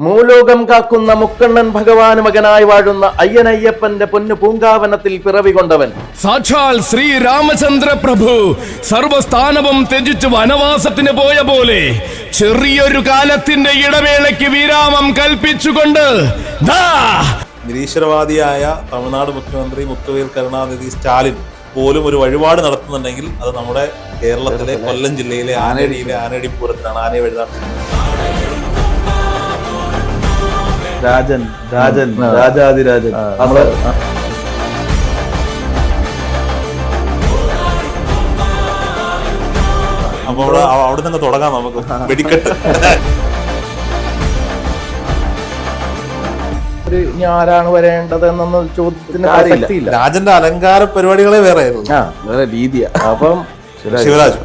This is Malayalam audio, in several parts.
മൂലോകം കാക്കുന്ന മുക്കണ്ണൻ ഭഗവാന് മകനായി വാഴുന്ന അയ്യനയ്യപ്പന്റെ പൊന്നു പൂങ്കാവനത്തിൽ പിറവി കൊണ്ടവൻ. സാക്ഷാൽ ശ്രീ രാമചന്ദ്ര പ്രഭു സർവസ്ഥാനവും ത്യജിച്ച് വനവാസത്തിന് പോയ പോലെ ചെറിയൊരു കാലത്തിന്റെ ഇടവേളയ്ക്ക് വിരാമം കൽപ്പിച്ചുകൊണ്ട് ദാ നിരീശ്വരവാദിയായ തമിഴ്നാട് മുഖ്യമന്ത്രി മുത്തുവേൽ കരുണാനിധി സ്റ്റാലിൻ പോലും ഒരു വഴിപാട് നടത്തുന്നുണ്ടെങ്കിൽ അത് നമ്മുടെ കേരളത്തിലെ കൊല്ലം ജില്ലയിലെ ആനടിയിലെ ആനടിപ്പൂരത്തിലാണ് ആനയെ എഴുതാൻ രാജൻ രാജൻ. രാജാതിരാജൻ. നമ്മൾ അപ്പൊ അവിടെ അവിടെ നിന്ന് തുടങ്ങാം നമുക്ക്. വെടിക്കെട്ട്. ആരാണ് വരേണ്ടത് എന്നൊന്നും ചോദ്യത്തിന് കാര്യമില്ല. രാജന്റെ അലങ്കാര പരിപാടികളെ വേറെ വേറെ രീതിയാ. അപ്പം ശിവരാജ്.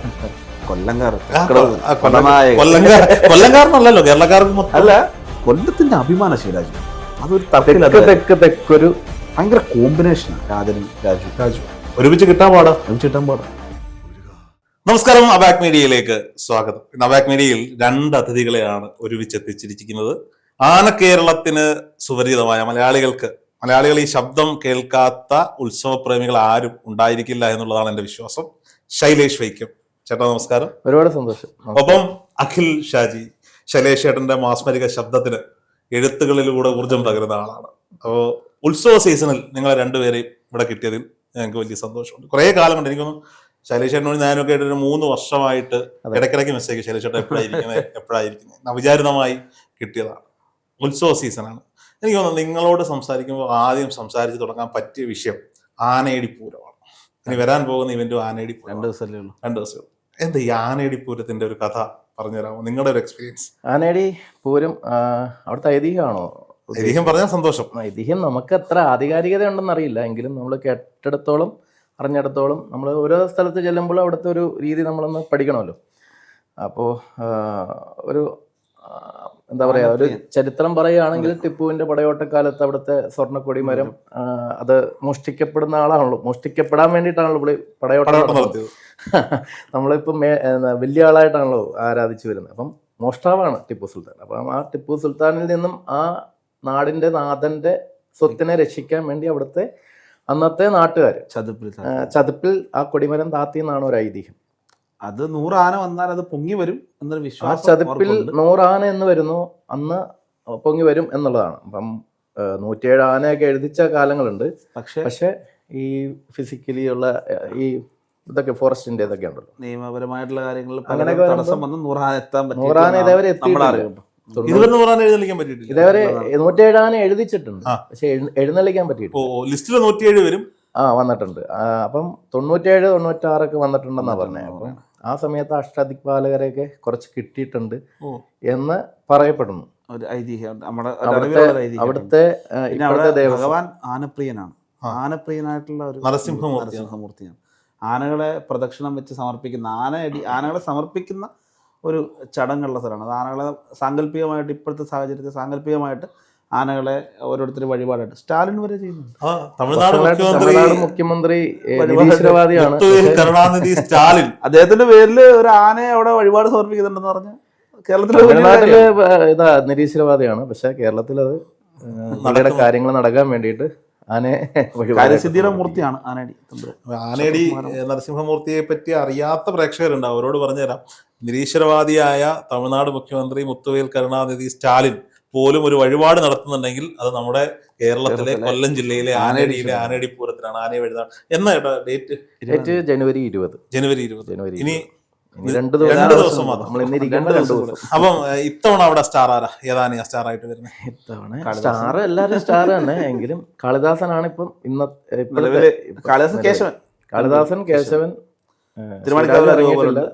കൊല്ലങ്കാർ ആ, കൊ- ആ, കൊല്ലം- കൊല്ലനായകൻ. കൊല്ലംകാർ- കൊല്ലംകാരനല്ലല്ലോ കേരളക്കാർക്ക് മൊത്തം. അല്ല കൊല്ലത്തിന്റെ അഭിമാന ശിവരാജ്. അതൊരു തെക്കൊരു ഭയങ്കര കോമ്പിനേഷനാണ് രാജനും രാജു രാജു ഒരുമിച്ച് കിട്ടാൻ പാടാ? ഒരുമിച്ച് കിട്ടാൻ പാടാ. നമസ്കാരം അബാക് മീഡിയയിലേക്ക് സ്വാഗതം. അബാക് മീഡിയയിൽ രണ്ട് അതിഥികളെയാണ് ഒരുമിച്ച് എത്തിച്ചിരിക്കുന്നത്. ആന കേരളത്തിന് സുപരിചിതമായ മലയാളികൾക്ക് മലയാളികൾ ഈ ശബ്ദം കേൾക്കാത്ത ഉത്സവപ്രേമികൾ ആരും ഉണ്ടായിരിക്കില്ല എന്നുള്ളതാണ് എന്റെ വിശ്വാസം. ശൈലേഷ് വൈക്കം. ചേട്ടാ നമസ്കാരം. ഒരുപാട് സന്തോഷം. ഒപ്പം അഖിൽ ഷാജി ശൈലേഷ് ചേട്ടന്റെ മാസ്മരിക ശബ്ദത്തിന് എഴുത്തുകളിലൂടെ ഊർജം പകരുന്ന ആളാണ്. അപ്പോൾ ഉത്സവ സീസണിൽ നിങ്ങളെ രണ്ടുപേരെയും ഇവിടെ കിട്ടിയതിൽ ഞങ്ങൾക്ക് വലിയ സന്തോഷമുണ്ട്. കുറേ കാലമുണ്ട്. എനിക്കൊന്നും ശൈലേഷേട്ടനോട് ഞാനൊക്കെ ആയിട്ട് ഒരു മൂന്ന് വർഷമായിട്ട് ഇടയ്ക്കിടയ്ക്ക് മെസ്സേജ് ശൈലേഷേട്ടൻ എപ്പോഴായിരിക്കുന്നത് എപ്പോഴായിരിക്കുന്നത് അവിചാരിതമായി കിട്ടിയതാണ്. ഉത്സവ സീസണാണ്. എനിക്ക് തോന്നുന്നു നിങ്ങളോട് സംസാരിക്കുമ്പോൾ ആദ്യം സംസാരിച്ച് തുടങ്ങാൻ പറ്റിയ വിഷയം ആനയടി പൂരമാണ് ഇനി വരാൻ പോകുന്ന ഇവന്റും ആനയടി പൂരം രണ്ട് ദിവസമല്ലേ ഉള്ളൂ. രണ്ട് ദിവസം എന്താ ഈ ആനയടി പൂരത്തിന്റെ ഒരു കഥ? പറഞ്ഞുതരാമോ? നിങ്ങളുടെ ഒരു എക്സ്പീരിയൻസ് ആനേടി പൂരം അവിടുത്തെ ഐതിഹ്യമാണോ? ഐതിഹ്യം പറഞ്ഞാൽ സന്തോഷം. ഐതിഹ്യം നമുക്ക് എത്ര ആധികാരികത ഉണ്ടെന്ന് അറിയില്ല. എങ്കിലും നമ്മൾ കേട്ടിടത്തോളം അറിഞ്ഞിടത്തോളം നമ്മൾ ഓരോ സ്ഥലത്ത് ചെല്ലുമ്പോൾ അവിടുത്തെ ഒരു രീതി നമ്മളൊന്ന് പഠിക്കണമല്ലോ. അപ്പോൾ ഒരു എന്താ പറയുക ഒരു ചരിത്രം പറയുകയാണെങ്കിൽ ടിപ്പുവിന്റെ പടയോട്ടക്കാലത്ത് അവിടുത്തെ സ്വർണക്കൊടി മരം അത് മോഷ്ടിക്കപ്പെടുന്ന ആളാണല്ലോ. മോഷ്ടിക്കപ്പെടാൻ വേണ്ടിയിട്ടാണല്ലോ ഇവിടെ പടയോട്ടം നടത്തുന്നത്. നമ്മളിപ്പം വലിയ ആളായിട്ടാണല്ലോ ആരാധിച്ചു വരുന്നത്. അപ്പം മോഷ്ടാവാണ് ടിപ്പു സുൽത്താൻ. അപ്പം ആ ടിപ്പു സുൽത്താനിൽ നിന്നും ആ നാടിന്റെ നാഥന്റെ സ്വത്തിനെ രക്ഷിക്കാൻ വേണ്ടി അവിടുത്തെ അന്നത്തെ നാട്ടുകാർ ചതുപ്പിൽ ചതുപ്പിൽ ആ കൊടിമരം താത്തി എന്നാണ് ഒരു ഐതിഹ്യം. അത് നൂറാന വന്നാൽ അത് പൊങ്ങി വരും എന്നൊരു വിശ്വാസം ആ ചതുപ്പിൽ. നൂറാന എന്ന് വരുന്നു അന്ന് പൊങ്ങി വരും എന്നുള്ളതാണ്. അപ്പം നൂറ്റിയേഴ് ആനയൊക്കെ എഴുതിച്ച കാലങ്ങളുണ്ട്. പക്ഷെ പക്ഷെ ഈ ഫിസിക്കലി ഉള്ള ഈ ഇതൊക്കെ ഫോറസ്റ്റിന്റെ ഇതൊക്കെ ഉണ്ടല്ലോ. നിയമപരമായിട്ടുള്ള കാര്യങ്ങളിൽ അങ്ങനെയൊക്കെ തടസ്സം വന്ന് എത്താൻ ഇതേവരെ. തൊണ്ണൂറ് ഇതുവരെ പറയാൻ എഴുന്നള്ളിക്കാൻ പറ്റിയിട്ടില്ല. ഇതേവരെ നൂറ്റിയേഴ് എഴുതിച്ചിട്ടുണ്ട്. പക്ഷെ എഴു- എഴുന്നള്ളിക്കാൻ പറ്റിയിട്ടില്ല. ഓ ലിസ്റ്റിൽ നൂറ്റിയേഴ് വരും. ആ വന്നിട്ടുണ്ട്. അപ്പം തൊണ്ണൂറ്റേഴ് തൊണ്ണൂറ്റാറൊക്കെ വന്നിട്ടുണ്ടെന്നാ പറഞ്ഞത് അപ്പം ആ സമയത്ത് അഷ്ടാദിക്പാലകരെയൊക്കെ കുറച്ച് കിട്ടിയിട്ടുണ്ട് എന്ന് പറയപ്പെടുന്നു. ഒരു ഐതിഹ്യം നമ്മുടെ അവിടുത്തെ ഭഗവാൻ ആനപ്രിയനാണ്. ആനപ്രിയനായിട്ടുള്ള ഒരു നരസിംഹമൂർത്തിയാണ്. ആനകളെ പ്രദക്ഷിണം വെച്ച് സമർപ്പിക്കുന്ന ആനയടി ആനകളെ സമർപ്പിക്കുന്ന ഒരു ചടങ്ങുള്ള സ്ഥലമാണ്. അത് ആനകളെ സാങ്കല്പികമായിട്ട് ഇപ്പോഴത്തെ സാഹചര്യത്തിൽ സാങ്കല്പികമായിട്ട് ആനകളെ ഓരോരുത്തർ വഴിപാടായിട്ട്. സ്റ്റാലിൻ വരെ ചെയ്യുന്നുണ്ട്. ആ തമിഴ്നാട് മുഖ്യമന്ത്രി കരുണാനിധി സ്റ്റാലിൻ. അദ്ദേഹത്തിന്റെ പേരിൽ ഒരു ആനയെ അവിടെ വഴിപാട് സമർപ്പിക്കുന്നുണ്ടെന്ന് പറഞ്ഞ കേരളത്തിലെ ഇതാ നിരീശ്വരവാദിയാണ് പക്ഷെ കേരളത്തിൽ അത് കാര്യങ്ങൾ നടക്കാൻ വേണ്ടിയിട്ട് ആനയെ കാര്യസിദ്ധിയുടെ മൂർത്തിയാണ് ആനേടി ഏഹ്, നരസിംഹമൂർത്തിയെ പറ്റി അറിയാത്ത പ്രേക്ഷകരുണ്ട്. അവരോട് പറഞ്ഞുതരാം. നിരീശ്വരവാദിയായ തമിഴ്നാട് മുഖ്യമന്ത്രി മുത്തുവേൽ കരുണാനിധി സ്റ്റാലിൻ പോലും ഒരു വഴിപാട് നടത്തുന്നുണ്ടെങ്കിൽ അത് നമ്മുടെ കേരളത്തിലെ കൊല്ലം ജില്ലയിലെ ആനേടിയിലെ ആനേടി പൂരത്തിലാണ് ആനയെ എഴുതാൻ എന്നാ കേട്ടോ ഡേറ്റ്? ഡേറ്റ് ജനുവരി ഇരുപത്. ജനുവരി ഇരുപത്. ജനുവരി ഇനി രണ്ട് ദിവസം അപ്പം ഇത്തവണ അവിടെ സ്റ്റാർ ആരാ? ഏതാണ് സ്റ്റാർ ആയിട്ട് വരുന്നത് ഇത്തവണ സ്റ്റാർ എല്ലാരും സ്റ്റാർ തന്നെ. എങ്കിലും കാളിദാസനാണ് ഇപ്പം ഇന്ന കാളിദാസൻ കേശവൻ. കാളിദാസൻ കേശവൻ. ഏഹ്,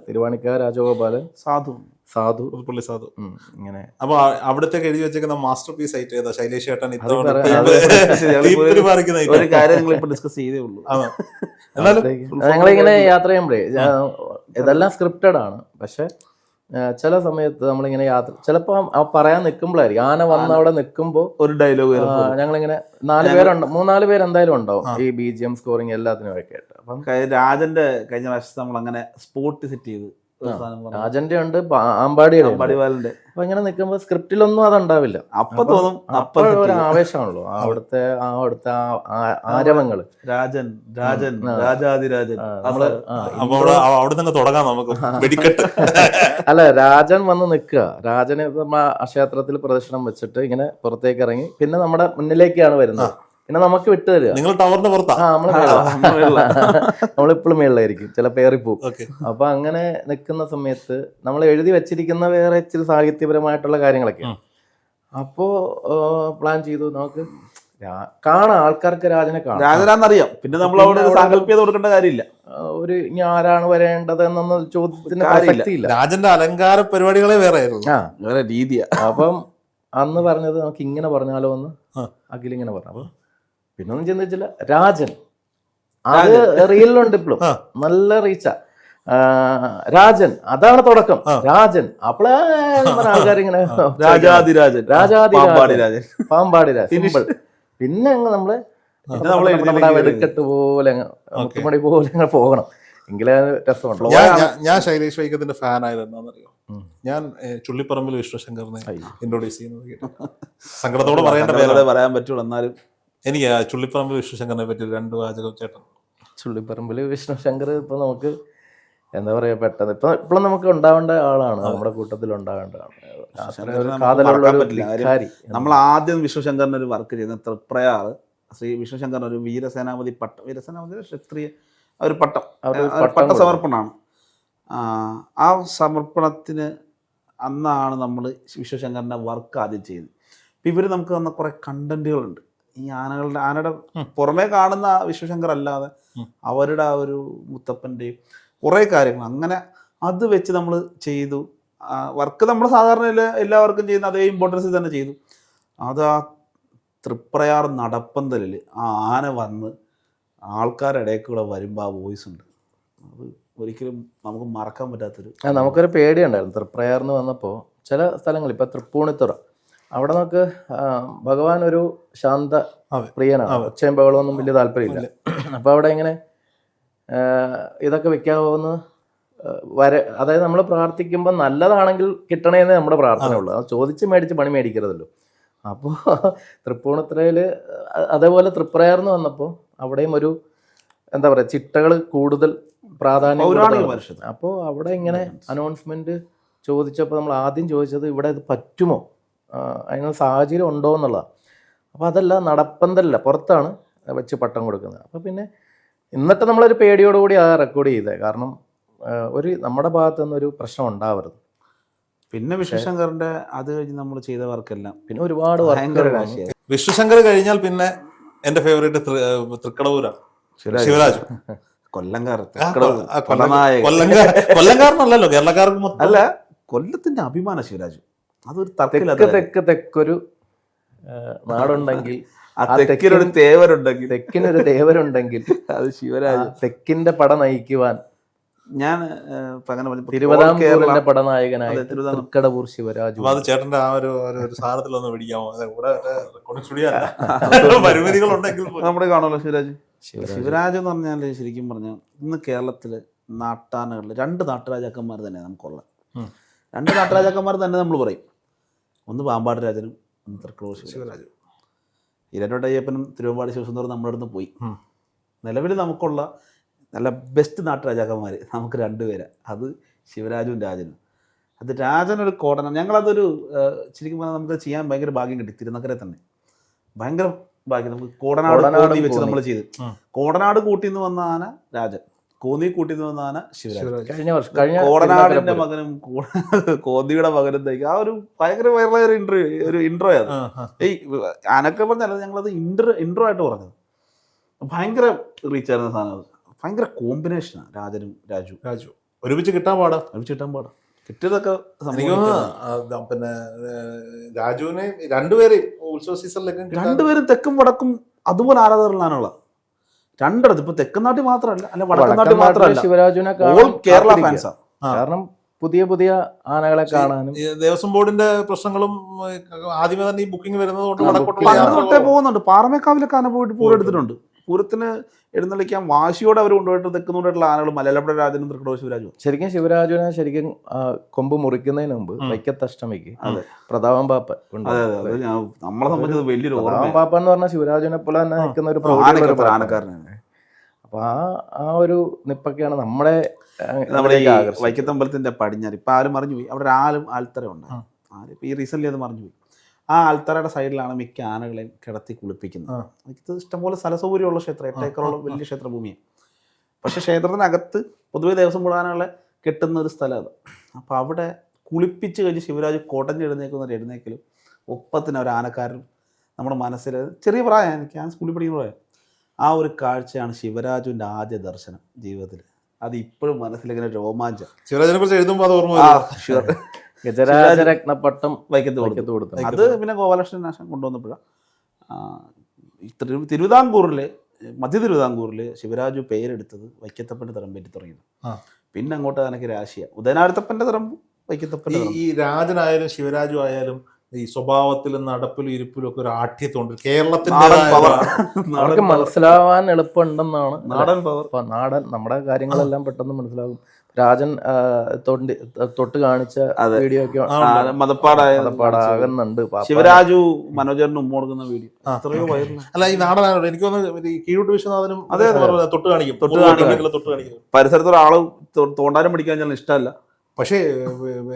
തിരുവാണിക്കാവ് രാജഗോപാലൻ. സാധു. സാധു. പുള്ളി സാധു ഇങ്ങനെ. അപ്പൊ അവിടത്തെ അവിടത്തേക്ക് എഴുതി വെച്ചേക്കുന്ന മാസ്റ്റർ പീസ് ആയിട്ട് ഏതാ? ശൈലേഷ് ഏട്ടൻ ഒരു കാര്യം നിങ്ങൾ ഇപ്പൊ ഡിസ്കസ് ചെയ്തേ ഉള്ളൂ. ആണോ? എന്നാലും ഞങ്ങളിങ്ങനെ യാത്ര ചെയ്യുമ്പോഴേ ഇതെല്ലാം സ്ക്രിപ്റ്റഡ് ആണ്. പക്ഷെ ചില സമയത്ത് നമ്മളിങ്ങനെ യാത്ര ചിലപ്പോ ആ പറയാൻ നിൽക്കുമ്പോഴായിരിക്കും ആന വന്ന അവിടെ നിൽക്കുമ്പോൾ ഒരു ഡയലോഗ് ഞങ്ങളിങ്ങനെ നാല് പേരുണ്ട് മൂന്നാൽ പേര് എന്തായാലും ഉണ്ടാവും ഈ ബി ജി എം സ്കോറിങ് എല്ലാത്തിനും ഒക്കെ ആയിട്ട്. അപ്പം രാജന്റെ കഴിഞ്ഞ പ്രാവശ്യത്തെ നമ്മൾ അങ്ങനെ സ്പോട്ട് സെറ്റ് ചെയ്ത് രാജന്റെ ഉണ്ട്. അപ്പൊ ഇങ്ങനെ നിൽക്കുമ്പോൾ സ്ക്രിപ്റ്റിലൊന്നും അതുണ്ടാവില്ല. അപ്പൊ തോന്നും അപ്പൊ അപ്പൊ ഒരു. ആവേശമാണല്ലോ. അവിടുത്തെ ആ അവിടുത്തെ ആരവങ്ങൾ. രാജൻ രാജൻ. രാജാതിരാജൻ. അവിടെ നിന്ന് തുടങ്ങാം നമുക്ക്. വെടിക്കെട്ട്. അല്ല രാജൻ വന്ന് നിൽക്കുക. രാജനെ ക്ഷേത്രത്തിൽ പ്രദക്ഷിണം വെച്ചിട്ട് ഇങ്ങനെ പുറത്തേക്ക് ഇറങ്ങി. പിന്നെ നമ്മുടെ മുന്നിലേക്കാണ് വരുന്നത്. പിന്നെ നമുക്ക് വിട്ടു തരിക. നിങ്ങൾ ടവറിന്റെ പുറത്താ. ആ നമ്മൾ ആ, മേളിലാ. നമ്മളിപ്പോഴും മേളിലായിരിക്കും. ചില പേറിപ്പോവും അപ്പൊ അങ്ങനെ നിൽക്കുന്ന സമയത്ത് നമ്മൾ എഴുതി വെച്ചിരിക്കുന്ന വേറെ ഇച്ചിരി സാഹിത്യപരമായിട്ടുള്ള കാര്യങ്ങളൊക്കെ അപ്പോ പ്ലാൻ ചെയ്തു. നമുക്ക് കാണാം. ആൾക്കാർക്ക് രാജനെ കാണാം. രാജനാന്നറിയാം. പിന്നെ നമ്മൾ അവിടെ കൊടുക്കേണ്ട കാര്യമില്ല. ഒരു ഇനി ആരാണ് വരേണ്ടത് എന്നൊന്ന് ചോദ്യത്തിന് കാര്യമില്ല. രാജന്റെ അലങ്കാര പരിപാടികളെ വേറെ വേറെ രീതിയാ. അപ്പം അന്ന് പറഞ്ഞത് നമുക്ക് ഇങ്ങനെ പറഞ്ഞാലോ എന്ന്. അഖിൽ ഇങ്ങനെ പറഞ്ഞു. അപ്പൊ പിന്നെ ഒന്നും ചിന്തിച്ചില്ല. രാജൻ. അത് റീലിലുണ്ട് ഇപ്പോഴും നല്ല റീച്ചാ. രാജൻ. അതാണ് തുടക്കം. രാജൻ. അപ്പളാ ആൾക്കാർ ഇങ്ങനെ രാജാതിരാജൻ. രാജാതി പാമ്പാടി രാജൻ. പാമ്പാടി രാജൻ. സിമ്പിൾ. പിന്നെ അങ്ങ് നമ്മൾ വെടുക്കെട്ട് നമ്മുടെ പോലെ അങ്ങ് മുത്തുമണി പോലെ അങ്ങ് പോകണം. എങ്കിലേ അത് രസമുണ്ടോ ഞാൻ ശൈലേഷ് വൈക്കത്തിന്റെ ഫാൻ ആയത് എന്താണെന്നറിയോ? ഞാൻ ചുള്ളിപ്പറമ്പിൽ വിശ്വശങ്കറിനെ ഇൻട്രോഡ്യൂസ് ചെയ്യുന്നത് കേട്ടു. സങ്കടത്തോടെ പറയേണ്ട പറയാൻ പറ്റുള്ളൂ. എന്നാലും എനിക്ക് ആ ചുള്ളിപ്പറമ്പിൽ വിഷ്ണുശങ്കറിനെ പറ്റി രണ്ട് വാചകം ചേട്ടൻ. ചുള്ളിപ്പറമ്പിൽ വിഷ്ണു ശങ്കർ ഇപ്പൊ നമുക്ക് എന്താ പറയാ പെട്ടെന്ന് ഇപ്പൊ ഇപ്പോഴും നമുക്ക് ഉണ്ടാവേണ്ട ആളാണ്. നമ്മുടെ കൂട്ടത്തിൽ ഉണ്ടാവേണ്ട ആളാണ് ശങ്കറിനെ നമ്മൾ ആദ്യം വിശ്വശങ്കറിന് ഒരു വർക്ക് ചെയ്യുന്ന തൃപ്രയാർ ശ്രീ വിശ്വശങ്കറിന് ഒരു വീരസേനാപതി പട്ടം. വീരസേനാപതി ക്ഷത്രിയ ഒരു പട്ടം. ഒരു പട്ട സമർപ്പണമാണ്. ആ, സമർപ്പണത്തിന് അന്നാണ് നമ്മൾ വിശ്വശങ്കറിന്റെ വർക്ക് ആദ്യം ചെയ്തത്. ഇപ്പം ഇവർ നമുക്ക് തന്ന കുറേ കണ്ടന്റുകളുണ്ട് ഈ ആനകളുടെ ആനയുടെ പുറമേ കാണുന്ന വിശ്വശങ്കർ അല്ലാതെ അവരുടെ ആ ഒരു മുത്തപ്പന്റെയും കുറേ കാര്യങ്ങൾ. അങ്ങനെ അത് വെച്ച് നമ്മൾ ചെയ്തു. വർക്ക് നമ്മൾ സാധാരണ എല്ലാ എല്ലാവർക്കും ചെയ്യുന്ന അതേ ഇമ്പോർട്ടൻസിൽ തന്നെ ചെയ്തു. അത് ആ തൃപ്രയാർ നടപ്പന്തലിൽ ആ ആന വന്ന് ആൾക്കാരുടെ ഇടയിൽ കൂടെ വരുമ്പോൾ ആ വോയിസ് ഉണ്ട്. അത് ഒരിക്കലും നമുക്ക് മറക്കാൻ പറ്റാത്തൊരു നമുക്കൊരു പേടിയുണ്ടായിരുന്നു. തൃപ്രയാർന്ന് വന്നപ്പോൾ ചില സ്ഥലങ്ങളിൽ ഇപ്പൊ തൃപ്പൂണിത്തുറ അവിടെ നമുക്ക് ഭഗവാൻ ഒരു ശാന്ത പ്രിയനാണ്. ഒച്ചയും ബഹളമൊന്നും വലിയ താല്പര്യമില്ല. അപ്പൊ അവിടെ ഇങ്ങനെ ഇതൊക്കെ വെക്കാവുന്ന വരെ വര അതായത് നമ്മൾ പ്രാർത്ഥിക്കുമ്പോൾ നല്ലതാണെങ്കിൽ കിട്ടണേന്നേ നമ്മുടെ പ്രാർത്ഥന അത്. ചോദിച്ച് മേടിച്ച് പണി മേടിക്കരുതല്ലോ. അപ്പോൾ തൃപ്പൂണിത്തുറയിൽ അതേപോലെ തൃപ്രയർന്ന് വന്നപ്പോൾ അവിടെയും ഒരു എന്താ പറയുക ചിട്ടകൾ കൂടുതൽ പ്രാധാന്യം അപ്പോൾ അവിടെ ഇങ്ങനെ അനൗൺസ്മെന്റ് ചോദിച്ചപ്പോൾ നമ്മൾ ആദ്യം ചോദിച്ചത് ഇവിടെ ഇത് പറ്റുമോ? അതിനുള്ള സാഹചര്യം ഉണ്ടോ എന്നുള്ളതാണ് അപ്പോൾ അതല്ല നടപ്പന്തല്ല പുറത്താണ് വെച്ച് പട്ടം കൊടുക്കുന്നത്. അപ്പോൾ പിന്നെ ഇന്നത്തെ നമ്മളൊരു പേടിയോടുകൂടി ആ റെക്കോർഡ് ചെയ്തേ. കാരണം ഒരു നമ്മുടെ ഭാഗത്തു നിന്നൊരു പ്രശ്നം ഉണ്ടാവരുത്. പിന്നെ വിശ്വശങ്കറിന്റെ അത് കഴിഞ്ഞ് നമ്മൾ ചെയ്ത വർക്കെല്ലാം പിന്നെ ഒരുപാട് വിശ്വശങ്കർ കഴിഞ്ഞാൽ പിന്നെ എന്റെ ഫേവറേറ്റ് തൃക്കടവൂരാണ് ശിവരാജ്. ശിവരാജ്. കൊല്ലംകാർ ആ, കൊ- ആ, കൊല്ലം- കൊല്ലനായകൻ. കൊല്ലംകാർ- കൊല്ലംകാരനല്ലല്ലോ കേരളക്കാർക്ക് മൊത്തം. അല്ല കൊല്ലത്തിന്റെ അഭിമാന ശിവരാജ്. അതൊരു തെക്ക് തെക്ക് തെക്കൊരു നാടുണ്ടെങ്കിൽ തെക്കിനൊരു തേവരുണ്ടെങ്കിൽ. തെക്കിനൊരു ദേവരുണ്ടെങ്കിൽ അത് ശിവരാജ്. തെക്കിന്റെ പട നയിക്കുവാൻ ഞാൻ തിരുവിതാംകൂറിന്റെ പടനായകനായ തൃക്കടപൂർ ശിവരാജ് അത് ചേട്ടന്റെ ആ ഒരു ഒരു- സാധനത്തിൽ ഒന്ന് പിടിക്കാമോ? അതെ, ഇവിടെ റെക്കോർഡിംഗ് സ്റ്റുഡിയോ അല്ല. പരിമിതികൾ ഉണ്ടെങ്കിൽ പോലും. നമ്മുടെ കാണുമല്ലോ ശിവരാജ്. ശിവരാജ്. എന്ന് പറഞ്ഞാൽ ശരിക്കും പറഞ്ഞാൽ ഇന്ന് കേരളത്തിൽ നാട്ടാനകളിൽ രണ്ട് നാട്ടുരാജാക്കന്മാർ തന്നെ നമുക്കുള്ളത് രണ്ട് നാട്ടുരാജാക്കന്മാർ തന്നെ നമ്മൾ പറയും. ഒന്ന് പാമ്പാട് രാജനും ഒന്ന് തൃക്കളൂർ ശിവരാജനും. ശിവരാജ് ഇരട്ടോട്ട് അയ്യപ്പനും തിരുവമ്പാടി ശിവസുന്ദറും നമ്മുടെ അടുത്ത് പോയി. നിലവിൽ നമുക്കുള്ള നല്ല ബെസ്റ്റ് നാട്ടുരാജാക്കന്മാർ നമുക്ക് രണ്ടുപേരെ അത് ശിവരാജും രാജനും. അത് രാജനൊരു കോടന. ഞങ്ങളതൊരു ശരിക്കും പറഞ്ഞാൽ നമുക്ക് ചെയ്യാൻ ഭയങ്കര ഭാഗ്യം കിട്ടി. തിരുനക്കരെ തന്നെ. ഭയങ്കര ഭാഗ്യം. നമുക്ക് കോടനാട് കൂട്ടി വെച്ച്. നമ്മൾ ചെയ്ത്. കോടനാട് കൂട്ടിന്ന് വന്ന ആന രാജൻ. കോന്നി കൂട്ടി ശിവരാജ്. കഴിഞ്ഞ വർഷം കഴിഞ്ഞ കോടനാടിന്റെ മകനും കോന്തിയുടെ മകനും തയ്ക്കും ആ ഒരു ഭയങ്കര വൈറലായ ഒരു ഇന്റർവ്യൂ ഒരു ഇന്റർവ്യൂ ആണ് ഈ ആനൊക്കെ പറഞ്ഞല്ല ഞങ്ങളത് ഇന്റർ ഇൻട്രോ ആയിട്ട് പറഞ്ഞത്. ഭയങ്കര റീച്ച് ആയിരുന്ന സാധനം ഭയങ്കര കോമ്പിനേഷനാണ് രാജനും രാജു രാജു. ഒരുമിച്ച് കിട്ടാൻ പാടാ. ഒരുമിച്ച് കിട്ടാൻ പാടാ. കിട്ടിയതൊക്കെ പിന്നെ രാജുവിനെ രണ്ടുപേരെയും ഉത്സവ സീസണിലൊക്കെ രണ്ടുപേരും തെക്കും വടക്കും അതുപോലെ ആരാധകരിലാണുള്ളത് രണ്ടിടത്ത് ഇപ്പൊ തെക്കൻ നാട്ടിൽ മാത്രമല്ല അല്ല വടക്കൻ നാട്ടിൽ വടക്കൻ നാട്ടിലെ മാത്രമല്ല ശിവരാജുവിനെ ഓൾ കേരള ഫാൻസ് ആ. കാരണം പുതിയ പുതിയ ആനകളെ കാണാനും ദേവസ്വം ബോർഡിന്റെ പ്രശ്നങ്ങളും ആദ്യമേ തന്നെ ഈ ബുക്കിംഗ് വരുന്നത് കൊണ്ട് പോകുന്നുണ്ട്. പാറമേക്കാവിലൊക്കെ ആന പോയിട്ട് പൂരം എടുത്തിട്ടുണ്ട്. പൂരത്തിന് എഴുന്നള്ളിക്കാൻ വാശിയോടെ അവർ കൊണ്ടുപോയിട്ട് തെക്കുന്നുകൊണ്ടുള്ള ആനകൾ മലയാളപ്പുഴ രാജനും തൃക്കടോ ശിവരാജു. ശരിക്കും ശിവരാജുവിനെ ശരിക്കും കൊമ്പ് മുറിക്കുന്നതിന് മുമ്പ്. വൈക്കത്തഷ്ടമിക്ക് പ്രതാപം പാപ്പ നമ്മളെ സംബന്ധിച്ചത് വലിയൊരു പ്രതാപം പാപ്പ എന്ന് പറഞ്ഞാൽ ശിവരാജുവിനെ പോലെ തന്നെ നിൽക്കുന്ന ഒരു. ആനക്കാരനാണ് അപ്പൊ ആ ആ ഒരു നിപ്പൊക്കെയാണ് നമ്മുടെ നമ്മുടെ ഈ വൈക്കത്തമ്പലത്തിന്റെ പടിഞ്ഞാറ്. ഇപ്പൊ ആരും മറിഞ്ഞു പോയി. അവിടെ ഒരാളും ആൽത്തറ ഉണ്ട്. ആൽ ഇപ്പൊ ഈ റീസെന്റ് അത് മറിഞ്ഞു പോയി. ആ ആൽത്തറയുടെ സൈഡിലാണ് മിക്ക ആനകളെയും കിടത്തി കുളിപ്പിക്കുന്നത്. എനിക്ക് ഇത് ഇഷ്ടംപോലെ സ്ഥല സൗകര്യമുള്ള ക്ഷേത്രം. എട്ട് ഏക്കറുള്ള വലിയ ക്ഷേത്രഭൂമിയാണ് പക്ഷെ ക്ഷേത്രത്തിനകത്ത് പൊതുവെ ദേവസ്വം കൂടാനുള്ള കെട്ടുന്ന ഒരു സ്ഥലമാണ് അപ്പൊ അപ്പോൾ അവിടെ കുളിപ്പിച്ച് കഴിഞ്ഞ് ശിവരാജ് കൊടഞ്ഞെഴുന്നേക്കുന്ന ഒരു എഴുന്നേക്കലും ഒപ്പത്തിന് ഒരു ആനക്കാരൻ നമ്മുടെ മനസ്സിൽ ചെറിയ പ്രായം എനിക്ക് ഞാൻ സ്കൂളിൽ പഠിക്കുന്ന പ്രായം ആ ഒരു കാഴ്ചയാണ് ശിവരാജുവിന്റെ ആദ്യ ദർശനം ജീവിതത്തിൽ. അത് ഇപ്പോഴും മനസ്സിലിങ്ങനെ രോമാഞ്ചം. ശിവരാജനെ കുറിച്ച് എഴുതുമ്പോൾ അത് ഓർമ്മ ഗജരാജരത്നപ്പട്ടം വൈക്കത്ത് കൊടുത്തു. വൈക്കത്ത് കൊടുത്തു. അത് പിന്നെ ഗോപാലകൃഷ്ണൻ നാശം കൊണ്ടുവന്നപ്പോഴാണ് തിരുവിതാംകൂറിൽ മധ്യ തിരുവിതാംകൂറിൽ ശിവരാജു പേരെടുത്തത് വൈക്കത്തപ്പന്റെ തറമ്പേറ്റി തുടങ്ങിയത്. ആ. പിന്നെ അങ്ങോട്ട് തനക്ക് രാശിയ. ഉദയനാരത്തപ്പന്റെ തറമ്പും വൈക്കത്തപ്പന്റെ ഈ രാജനായാലും ശിവരാജു ആയാലും ഈ സ്വഭാവത്തിലും നടപ്പിലും ഇരിപ്പിലും ഒക്കെ ഒരു ആഠ്യത്തുണ്ട് കേരളത്തിന്റെ മനസ്സിലാവാൻ എളുപ്പമുണ്ടെന്നാണ്. നാടൻ പവർ. നാടൻ നമ്മുടെ കാര്യങ്ങളെല്ലാം പെട്ടെന്ന് മനസ്സിലാകും. രാജൻ തൊണ്ടി തൊട്ട് കാണിച്ച. വീഡിയോ ഒക്കെ ആ, മതപ്പാടായ പാടാകുന്നുണ്ട് പാപ്പ. ശിവരാജു മനോജറിന് ഉമ്മ കൊടുക്കുന്ന വീഡിയോ അത്രയോ അല്ല ഈ നാടൻ എനിക്ക് തോന്നുന്നു കീഴൂട്ട് വിശ്വനാഥനും അതെ. തൊട്ട് കാണിക്കും. തൊട്ട് കാണിക്കും. തൊട്ട് കാണിക്കും. പരിസരത്തൊരു ആൾ തോണ്ടാനും പിടിക്കാൻ ഞാൻ ഇഷ്ടമല്ല. പക്ഷേ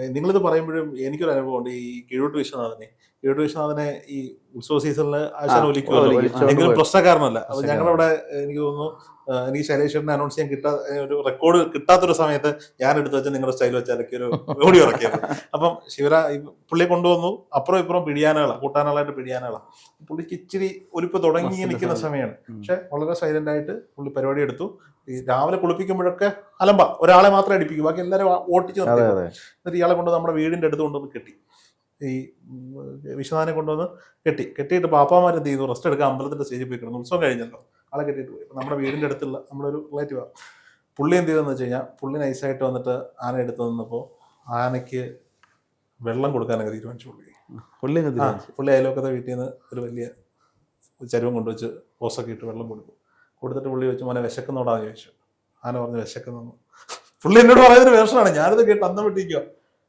നിങ്ങളിത് പറയുമ്പോഴും എനിക്കൊരു അനുഭവം ഉണ്ട് ഈ കിഴോട്ട് വിശ്വനാഥനെ കീഴൂട്ട് വിശ്വനാഥനെ ഈ ഉത്സവ സീസണിൽ ആശാൻ ഒലിക്കുമല്ലോ ഒലിക്കും. എങ്കിലും പ്രശ്നക്കാരനല്ല. അപ്പൊ. ഞങ്ങളവിടെ എനിക്ക് തോന്നുന്നു എനിക്ക് ശൈലേശ്വരനെ അനൗൺസ് ചെയ്യാൻ കിട്ടാ ഒരു റെക്കോർഡ് കിട്ടാത്തൊരു സമയത്ത് ഞാൻ എടുത്തു വെച്ച നിങ്ങളുടെ സ്റ്റൈൽ വെച്ച് ഇറക്കി ഒരു ഓടി ഇറക്കിയത്. അപ്പം ശിവരാ ഈ പുള്ളി കൊണ്ടുവന്നു. അപ്പുറം ഇപ്പുറം പിടിയാനകളാണ് കൂട്ടാനകളായിട്ട് പിടിയാനകളാ. പുള്ളിക്ക് ഇച്ചിരി ഒലിപ്പ് തുടങ്ങി നിൽക്കുന്ന സമയമാണ്. പക്ഷെ വളരെ സൈലന്റ് ആയിട്ട് പുള്ളി പരിപാടി എടുത്തു. ഈ രാവിലെ കുളിപ്പിക്കുമ്പോഴൊക്കെ അലമ്പ. ഒരാളെ മാത്രമേ അടിപ്പിക്കൂ. ബാക്കി എല്ലാവരും ഓട്ടിച്ച് നിർത്തി ഇയാളെ കൊണ്ട് നമ്മുടെ വീടിന്റെ അടുത്ത് കൊണ്ടുവന്ന് കെട്ടി. ഈ വിശ്വനാഥനെ കൊണ്ടുവന്ന് കെട്ടി. കെട്ടിയിട്ട് പാപ്പാമാർ എന്ത് ചെയ്തു? റെസ്റ്റ് എടുക്കാൻ അമ്പലത്തിന്റെ സ്റ്റേജിൽ പോയി കിടന്നു. ഉത്സവം കഴിഞ്ഞല്ലോ. ആളെ കെട്ടിയിട്ട് പോയി. നമ്മുടെ വീടിന്റെ അടുത്തുള്ള നമ്മുടെ ഒരു റിലേറ്റീവാണ് പുള്ളി എന്ത് ചെയ്തെന്ന് വെച്ച് കഴിഞ്ഞാൽ പുള്ളി നൈസായിട്ട് വന്നിട്ട് ആന എടുത്ത് നിന്നപ്പോൾ ആനയ്ക്ക് വെള്ളം കൊടുക്കാനൊക്കെ തീരുമാനിച്ചു പുള്ളി. പുള്ളി. പുള്ളി അയലോക്കത്തെ വീട്ടിൽ നിന്ന് ഒരു വലിയ ചരുവം കൊണ്ടുവച്ച് ഓസൊക്കെ ഇട്ട് വെള്ളം കൊടുക്കും കൊടുത്തിട്ട് പുള്ളി വെച്ച് മോനെ വിശക്കുന്നോടാന്ന് ചോദിച്ചു. ആന പറഞ്ഞ് വിശക്കുന്നു പുള്ളി എന്നോട് പറയുന്നൊരു വേഷമാണ് ഞാനിത് കേട്ട് അന്ന് വിട്ടിരിക്കുക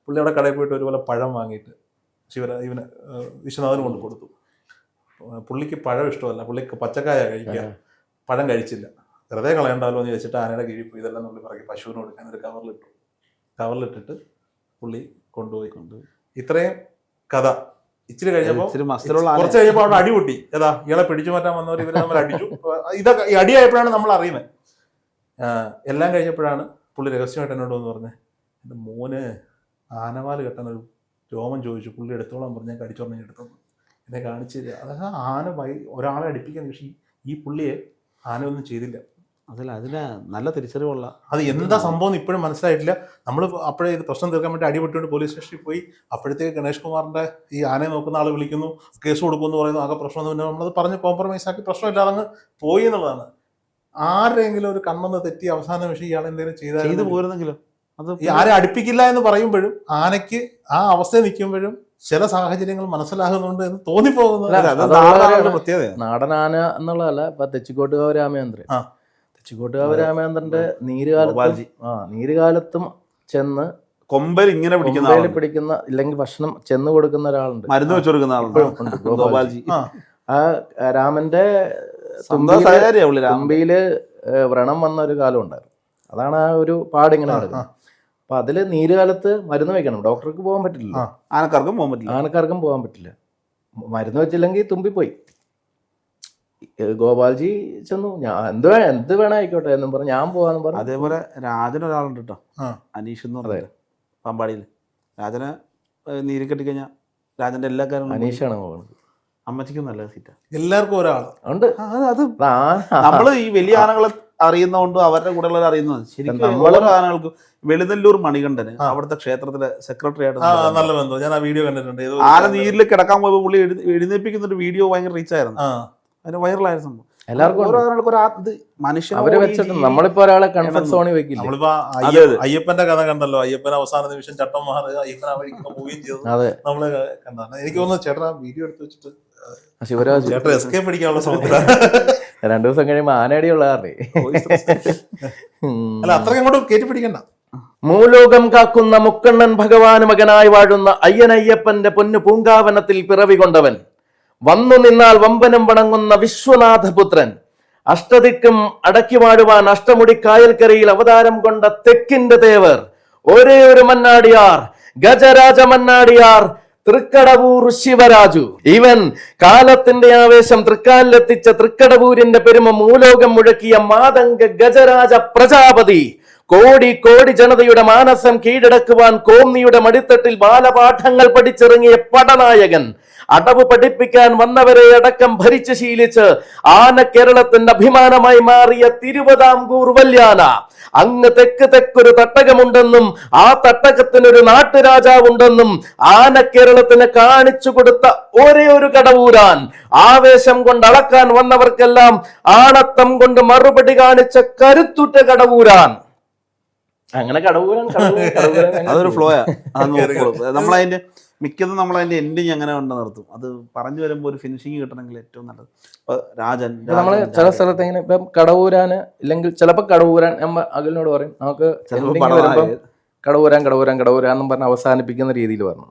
പുള്ളി അവിടെ കടയിൽ പോയിട്ട് ഒരുപോലെ പഴം വാങ്ങിയിട്ട് ശിവര ഇവന് വിശ്വനാഥന് കൊണ്ട് കൊടുത്തു. പുള്ളിക്ക് പഴം ഇഷ്ടമല്ല. പുള്ളിക്ക് പച്ചക്കായ കഴിക്കുക പഴം കഴിച്ചില്ല. വെറുതെ കളയണ്ടാലോ എന്ന് ചോദിച്ചിട്ട് ആനയുടെ കീഴിൽ പോയി. ഇതെല്ലാം പുള്ളി പറയും പശുവിന് കൊടുക്കാൻ ഒരു കവറിലിട്ടു. കവറിലിട്ടിട്ട് പുള്ളി കൊണ്ടുപോയി. കൊണ്ടുപോയി. ഇത്രയും കഥ. ഇച്ചിരി കഴിഞ്ഞപ്പോൾ കുറച്ച് കഴിഞ്ഞപ്പോൾ അവിടെ അടി പൊട്ടി ഏതാ ഇയാളെ പിടിച്ചു മാറ്റാൻ വന്നവർ ഇവരെ നമ്മൾ അടിച്ചു. ഇതൊക്കെ ഈ അടിയായപ്പോഴാണ് നമ്മൾ അറിയുന്നത്. എല്ലാം കഴിഞ്ഞപ്പോഴാണ് പുള്ളി രഹസ്യമായിട്ട് എന്നോട് വന്ന് പറഞ്ഞത് എന്റെ മോന് ആനവാൽ കെട്ടാൻ ഒരു രോമം ചോദിച്ചു പുള്ളി എടുത്തോളാൻ പറഞ്ഞ് ഞാൻ കടിച്ചോറിനെ എടുത്തോളാം. എന്നെ കാണിച്ചു തരിക അതായത് ആന വൈ ഒരാളെ അടിപ്പിക്കാൻ പക്ഷേ ഈ പുള്ളിയെ ആന ഒന്നും ചെയ്തില്ല. അതല്ല അതിന് നല്ല തിരിച്ചറിവുള്ള അത് എന്താ സംഭവം ഇപ്പോഴും മനസ്സിലായിട്ടില്ല. നമ്മൾ അപ്പോഴേ ഇത് പ്രശ്നം തീർക്കാൻ വേണ്ടി അടിപൊട്ടുകൊണ്ട് പോലീസ് സ്റ്റേഷനിൽ പോയി അപ്പോഴത്തേക്ക് ഗണേഷ് കുമാറിന്റെ ഈ ആനയെ നോക്കുന്ന ആൾ വിളിക്കുന്നു കേസ് കൊടുക്കുമെന്ന് പറയുന്നു ആകെ പ്രശ്നം പിന്നെ നമ്മളത് പറഞ്ഞ് കോംപ്രമൈസ് ആക്കി പ്രശ്നമില്ലാതെ അങ്ങ് പോയി എന്നുള്ളതാണ്. ആരെങ്കിലും ഒരു കണ്ണെന്ന് തെറ്റി അവസാന വിഷയം ഇയാൾ എന്തെങ്കിലും ചെയ്തു ചെയ്താൽ പോരുന്നെങ്കിലും? അത് ഈ ആരെ അടുപ്പിക്കില്ല എന്ന് പറയുമ്പോഴും ആനയ്ക്ക് ആ അവസ്ഥ നിൽക്കുമ്പോഴും ചില സാഹചര്യങ്ങൾ മനസ്സിലാകുന്നുണ്ട് എന്ന് തോന്നിപ്പോകുന്നു പ്രത്യേകത. നാടൻ ആന എന്നുള്ളതല്ല ഇപ്പൊ തെച്ചിക്കോട്ടുകാവ് രാമേന്ദ്രൻ. തെച്ചിക്കോട്ടുകാവ് രാമേന്ദ്രന്റെ നീരുകാലത്ത്. ആ നീരുകാലത്തും ചെന്ന് കൊമ്പൽ ഇങ്ങനെ പിടിക്കുന്ന പിടിക്കുന്ന ഇല്ലെങ്കിൽ ഭക്ഷണം ചെന്ന് കൊടുക്കുന്ന ഒരാളുണ്ട്. മരുന്ന് വെച്ച് കൊടുക്കുന്ന ആളുണ്ട്. ഗോപാൽജി. ആ. രാമന്റെ. തുമ്പിയിൽ വ്രണം വന്ന ഒരു കാലം ഉണ്ടായിരുന്നു. അതാണ് ആ ഒരു പാടിങ്ങനെ ആ, അപ്പൊ അതിൽ നീരുകാലത്ത് മരുന്ന് വെക്കണം ഡോക്ടർക്ക് പോകാൻ പറ്റില്ല. ആനക്കാർക്കും പോകാൻ പറ്റില്ല. ആനക്കാർക്കും പോകാൻ പറ്റില്ല. മരുന്ന് വെച്ചില്ലെങ്കിൽ തുമ്പിപ്പോയി ഗോപാൽജി ചെന്നു. ഞാൻ എന്ത് വേണം എന്ത് വേണം ആയിക്കോട്ടെ എന്നും പറഞ്ഞു. ഞാൻ പോവാന്ന് പറഞ്ഞു. അതേപോലെ രാജൻ ഒരാളുണ്ട് കേട്ടോ. അനീഷ് എന്ന് പറഞ്ഞത് പമ്പാടിയിൽ രാജനെ നീര് കെട്ടിക്കഴിഞ്ഞാൽ രാജന്റെ എല്ലാ കാര്യങ്ങളും അനീഷാണ് പോകുന്നത് അമ്മച്ചിക്കും നല്ല സീറ്റാ. എല്ലാവർക്കും ഒരാൾ ഉണ്ട്. അത് നമ്മൾ നമ്മൾ ഈ വലിയ ആനകളെ അറിയുന്നതുകൊണ്ട് അവരുടെ കൂടെ ഉള്ളവർ അറിയുന്നത്. ശരിക്കും ഓരോ ആനകൾക്കും മണികണ്ഠന് അവിടുത്തെ ക്ഷേത്രത്തിലെ സെക്രട്ടറി ആയിട്ട് നല്ല ബന്ധം. ഞാൻ ആ വീഡിയോ കണ്ടിട്ടുണ്ട്. ആന നീരിൽ കിടക്കാൻ പോയപ്പോൾ പുള്ളി എഴുന്നേപ്പിക്കുന്ന എഴുന്നേൽപ്പിക്കുന്ന ഒരു വീഡിയോ ഭയങ്കര റീച്ചായിരുന്നു അതിന് വൈറലായ സംഭവം. എല്ലാവർക്കും ഓരോ. ഒരു ഇത് മനുഷ്യനോട് അവർ നമ്മളിപ്പോ ഒരാളെ സോണിൽ വെക്കില്ല? നമ്മളിപ്പോ അയ്യ- അയ്യപ്പന്റെ കഥ കണ്ടല്ലോ. അയ്യപ്പൻ അവസാന നിമിഷം ചട്ടം മാറുക അയ്യപ്പൻ ആ വഴിക്ക് പോവുകയും ചെയ്തു. അതെ. നമ്മൾ കണ്ടാണ് എനിക്ക് തോന്നുന്നു ചേട്ടാ വീഡിയോ എടുത്ത് വെച്ചിട്ട് ശിവരാജ്. ചേട്ടൻ എസ്കേപ്പ് അടിക്കാനുള്ള ശ്രമത്തില രണ്ടു ദിവസം കഴിയുമ്പോ ആനയടിയുള്ള കാരണേ അല്ല അത്രയ്ക്ക് അങ്ങോട്ട് കയറ്റി പിടിക്കണ്ട. മൂലോകം കാക്കുന്ന മുക്കണ്ണൻ ഭഗവാന് മകനായി വാഴുന്ന അയ്യൻ അയ്യപ്പന്റെ പൊന്നു പൂങ്കാവനത്തിൽ പിറവി കൊണ്ടവൻ. വന്നു നിന്നാൽ വമ്പനം വണങ്ങുന്ന വിശ്വനാഥപുത്രൻ. അഷ്ടദിക്കും അടക്കി വാഴുവാൻ അഷ്ടമുടി കായൽക്കരയിൽ അവതാരം കൊണ്ട തെക്കിന്റെ തേവർ. ഒരേ ഒരു മന്നാടിയാർ ഗജരാജ മന്നാടിയാർ തൃക്കടവൂർ ശിവരാജു. ഇവൻ കാലത്തിന്റെ ആവേശം തൃക്കാലിലെത്തിച്ച തൃക്കടവൂരിന്റെ പെരുമ മൂലോകം മുഴക്കിയ മാതംഗ ഗജരാജ പ്രജാപതി. കോടി കോടി ജനതയുടെ മാനസം കീഴടക്കുവാൻ കോന്നിയുടെ മടിത്തട്ടിൽ ബാലപാഠങ്ങൾ പഠിച്ചിറങ്ങിയ പടനായകൻ അടവ് പഠിപ്പിക്കാൻ വന്നവരെ അടക്കം ഭരിച്ചു ശീലിച്ച് ആന കേരളത്തിന്റെ അഭിമാനമായി മാറിയ തിരുവിതാംകൂർ വല്യാന. അങ്ങ് തെക്ക് തെക്കൊരു തട്ടകമുണ്ടെന്നും ആ തട്ടകത്തിനൊരു നാട്ടുരാജാവുണ്ടെന്നും ആന കേരളത്തിന് കാണിച്ചു കൊടുത്ത ഒരേ ഒരു കടവൂരാൻ. ആവേശം കൊണ്ട് അളക്കാൻ വന്നവർക്കെല്ലാം ആണത്തം കൊണ്ട് മറുപടി കാണിച്ച കരുത്തുറ്റ കടവൂരാൻ. അങ്ങനെ കടവൂരാൻ കടവൂരാൻ, കടവൂരാൻ അതൊരു. ഫ്ലോയാ നമ്മളതിന്റെ മിക്കതും നമ്മളതിന്റെ എൻഡിങ് അങ്ങനെ കൊണ്ട് നിർത്തും. അത് പറഞ്ഞു വരുമ്പോൾ ഒരു ഫിനിഷിങ് കിട്ടണമെങ്കിൽ ഏറ്റവും നല്ലത്. ഇപ്പൊ രാജൻ നമ്മൾ നമ്മൾ ചില. സ്ഥലത്ത് ഇങ്ങനെ ഇപ്പം കടവൂരാന് ഇല്ലെങ്കിൽ ചിലപ്പോ കടവൂരാൻ നമ്മ അകലിനോട് പറയും നമുക്ക് കടവൂരാൻ കടവൂരാൻ കടവൂരാൻ എന്നും പറഞ്ഞ് അവസാനിപ്പിക്കുന്ന രീതിയിൽ വരണം